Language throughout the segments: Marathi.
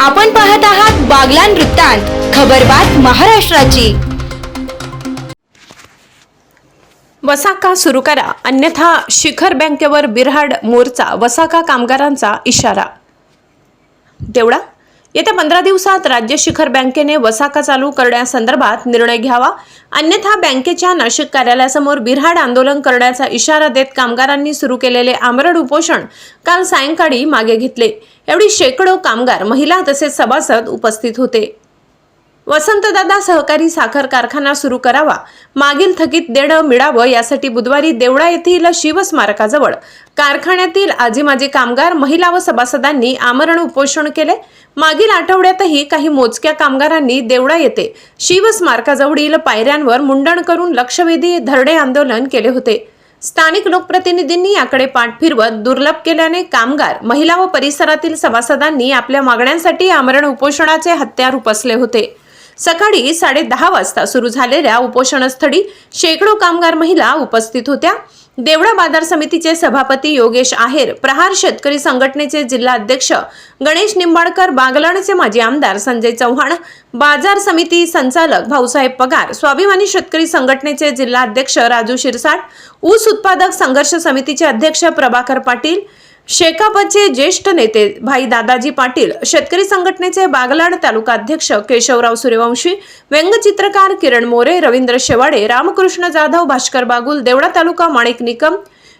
आपण पाहत आहात बागलान वृत्तांत खबरबात महाराष्ट्राची. वसाका सुरू करा. अन्यथा शिखर बँकेवर बिरहाड मोर्चा वसाका कामगारांचा इशारा. तेवढा? येत्या पंधरा दिवसात राज्य शिखर बँकेने वसाका चालू करण्यासंदर्भात निर्णय घ्यावा. अन्यथा बँकेच्या नाशिक कार्यालयासमोर बिऱ्हाड आंदोलन करण्याचा इशारा देत कामगारांनी सुरू केलेले आमरण उपोषण काल सायंकाळी मागे घेतले. एवढी शेकडो कामगार महिला तसेच सभासद उपस्थित होते. वसंतदादा सहकारी साखर कारखाना सुरू करावा. मागील थकीत देणं मिळावं यासाठी बुधवारी देवळा येथील शिवस्मारकाजवळ कारखान्यातील आजी माजी कामगार महिला व सभासदांनी आमरण उपोषण केले. मागील आठवड्यातही काही मोजक्या कामगारांनी देवळा येथे शिवस्मारकाजवळील पायऱ्यांवर मुंडण करून लक्षवेधी धरणे आंदोलन केले होते. स्थानिक लोकप्रतिनिधींनी याकडे पाठ फिरवत दुर्लभ केल्याने कामगार महिला व परिसरातील सभासदांनी आपल्या मागण्यांसाठी आमरण उपोषणाचे हत्यार उपसले होते. सकाळी साडे दहा वाजता सुरू झालेल्या उपोषणस्थळी शेकडो कामगार महिला उपस्थित होत्या. देवळा बाजार समितीचे सभापती योगेश आहेर प्रहार शेतकरी संघटनेचे जिल्हा अध्यक्ष गणेश निंबाळकर बागलाणचे माजी आमदार संजय चव्हाण बाजार समिती संचालक भाऊसाहेब पगार स्वाभिमानी शेतकरी संघटनेचे जिल्हा अध्यक्ष राजू शिरसाट ऊस उत्पादक संघर्ष समितीचे अध्यक्ष प्रभाकर पाटील शेकापचे ज्येष्ठ नेते भाई दादाजी पाटील शेतकरी संघटनेचे बागलाण तालुका अध्यक्ष केशवराव सूर्यवंशी व्यंगचित्रकार किरण मोरे रवींद्र शेवाडे रामकृष्ण जाधव भास्कर बागुल देवडा तालुका माणिक निकम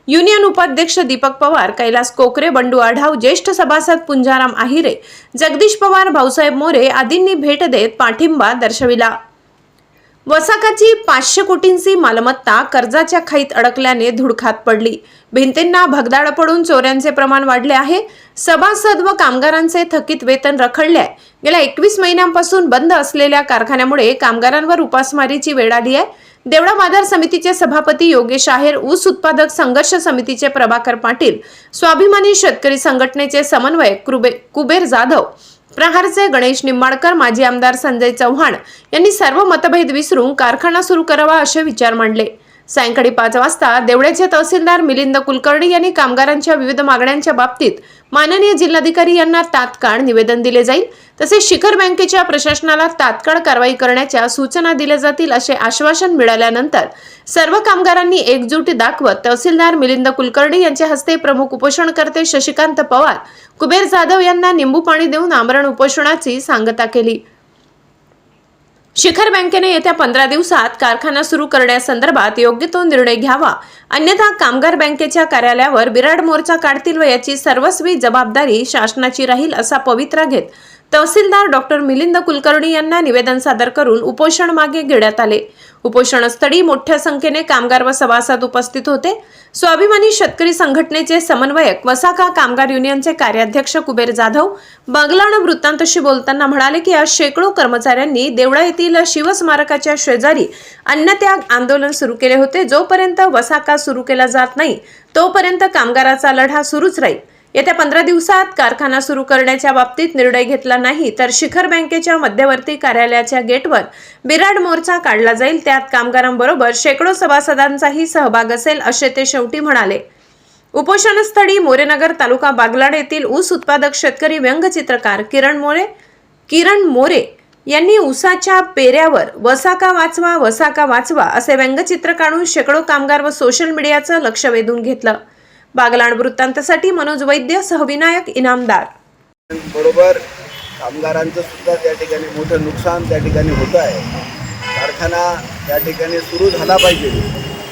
युनियन उपाध्यक्ष दीपक पवार कैलास कोकरे बंडू आढाव ज्येष्ठ सभासद पुंजाराम आहिरे जगदीश पवार भाऊसाहेब मोरे आदींनी भेट देत पाठिंबा दर्शविला. वसाकाची पाचशे कोटींची मालमत्ता कर्जाच्या खाईत अडकल्याने धुडखात पडली. भिंतींना भगदाड पडून चोऱ्यांचे प्रमाण वाढले आहे. सभासद व कामगारांचे थकीत वेतन रखडले आहे गेल्या एकवीस महिन्यांपासून बंद असलेल्या कारखान्यामुळे कामगारांवर उपासमारीची वेळ आली आहे. देवळा बाजार समितीचे सभापती योगेश आहेर ऊस उत्पादक संघर्ष समितीचे प्रभाकर पाटील स्वाभिमानी शेतकरी संघटनेचे समन्वयक कुबेर जाधव प्रहारचे गणेश निंबाळकर माजी आमदार संजय चव्हाण यांनी सर्व मतभेद विसरून कारखाना सुरू करावा असे विचार मांडले. सायंकाळी पाच वाजता देवळ्याचे तहसीलदार मिलिंद कुलकर्णी यांनी कामगारांच्या विविध मागण्यांच्या बाबतीत माननीय जिल्हाधिकारी यांना तात्काळ निवेदन दिले जाईल. तसेच शिखर बँकेच्या प्रशासनाला तात्काळ कारवाई करण्याच्या सूचना दिल्या जातील असे आश्वासन मिळाल्यानंतर सर्व कामगारांनी एकजूट दाखवत तहसीलदार मिलिंद कुलकर्णी यांच्या हस्ते प्रमुख उपोषणकर्ते शशिकांत पवार कुबेर जाधव यांना निंबू पाणी देऊन आमरण उपोषणाची सांगता केली. शिखर बँकेने येत्या पंधरा दिवसात कारखाना सुरू करण्यासंदर्भात योग्य तो निर्णय घ्यावा. अन्यथा कामगार बँकेच्या कार्यालयावर बिराड मोर्चा काढतील व याची सर्वस्वी जबाबदारी शासनाची राहील असा पवित्रा घेत तहसीलदार डॉक्टर मिलिंद कुलकर्णी यांना निवेदन सादर करून उपोषण मागे घेण्यात आले. उपोषणस्थळी मोठ्या संख्येने कामगार व सभासद उपस्थित होते. स्वाभिमानी शेतकरी संघटनेचे समन्वयक वसाका कामगार युनियनचे कार्याध्यक्ष कुबेर जाधव बगलाण वृत्तांतशी बोलताना म्हणाले की आज शेकडो कर्मचाऱ्यांनी देवळा येथील शिवस्मारकाच्या शेजारी अन्नत्याग आंदोलन सुरू केले होते. जोपर्यंत वसाका सुरू केला जात नाही तोपर्यंत कामगाराचा लढा सुरूच राहील. येत्या पंधरा दिवसात कारखाना सुरू करण्याच्या बाबतीत निर्णय घेतला नाही तर शिखर बँकेच्या मध्यवर्ती कार्यालयाच्या गेटवर बिराड मोर्चा काढला जाईल. त्यात कामगारांबरोबर शेकडो सभासदांचाही सहभाग असेल असे ते शेवटी म्हणाले. उपोषणस्थळी मोरेनगर तालुका बागलाड येथील ऊस उत्पादक शेतकरी व्यंगचित्रकार किरण मोरे किरण मोरे यांनी ऊसाच्या पेऱ्यावर वसाका वाचवा वसाका वाचवा असे व्यंगचित्र काढून शेकडो कामगार व सोशल मीडियाचं लक्ष वेधून घेतलं. बागलाण वृत्तांतासाठी मनोज वैद्य सहविनायक इनामदार. बरोबर कामगारांचं सुद्धा त्या ठिकाणी मोठं नुकसान त्या ठिकाणी होतं आहे. कारखाना त्या ठिकाणी सुरू झाला पाहिजे.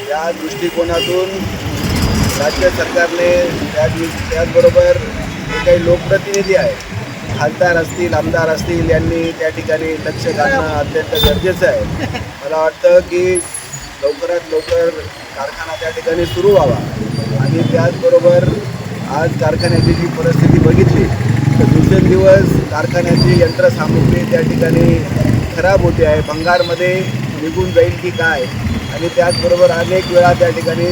या दृष्टिकोनातून राज्य सरकारने त्या त्याचबरोबर जे काही लोकप्रतिनिधी आहेत खासदार असतील आमदार असतील यांनी त्या ठिकाणी लक्ष घालणं अत्यंत गरजेचं आहे. मला वाटतं की लवकरात लवकर कारखाना त्या ठिकाणी सुरू व्हावा. आणि त्याचबरोबर आज कारखान्याची जी परिस्थिती बघितली तर दिवसेंदिवस कारखान्याची यंत्रसामुग्री त्या ठिकाणी खराब होते आहे. भंगारमध्ये निघून जाईल की काय? आणि त्याचबरोबर अनेक वेळा त्या ठिकाणी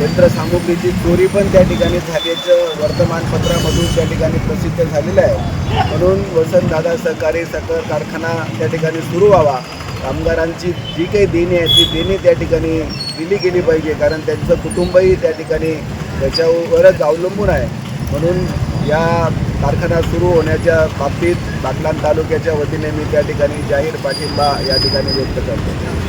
यंत्रसामुग्रीची चोरी पण त्या ठिकाणी झाल्याचं वर्तमानपत्रामधून त्या ठिकाणी प्रसिद्ध झालेलं आहे. म्हणून वसंतदादा सहकारी साखर कारखाना त्या ठिकाणी सुरू व्हावा. कामगारांची जी काही देणी आहे ती देणी त्या ठिकाणी दिली गेली पाहिजे. कारण त्यांचं कुटुंबही त्या ठिकाणी त्याच्यावरच अवलंबून आहे. म्हणून या कारखाना सुरू होण्याच्या बाबतीत बागलाण तालुक्याच्या वतीने मी त्या ठिकाणी जाहीर पाठिंबा या ठिकाणी व्यक्त करतो.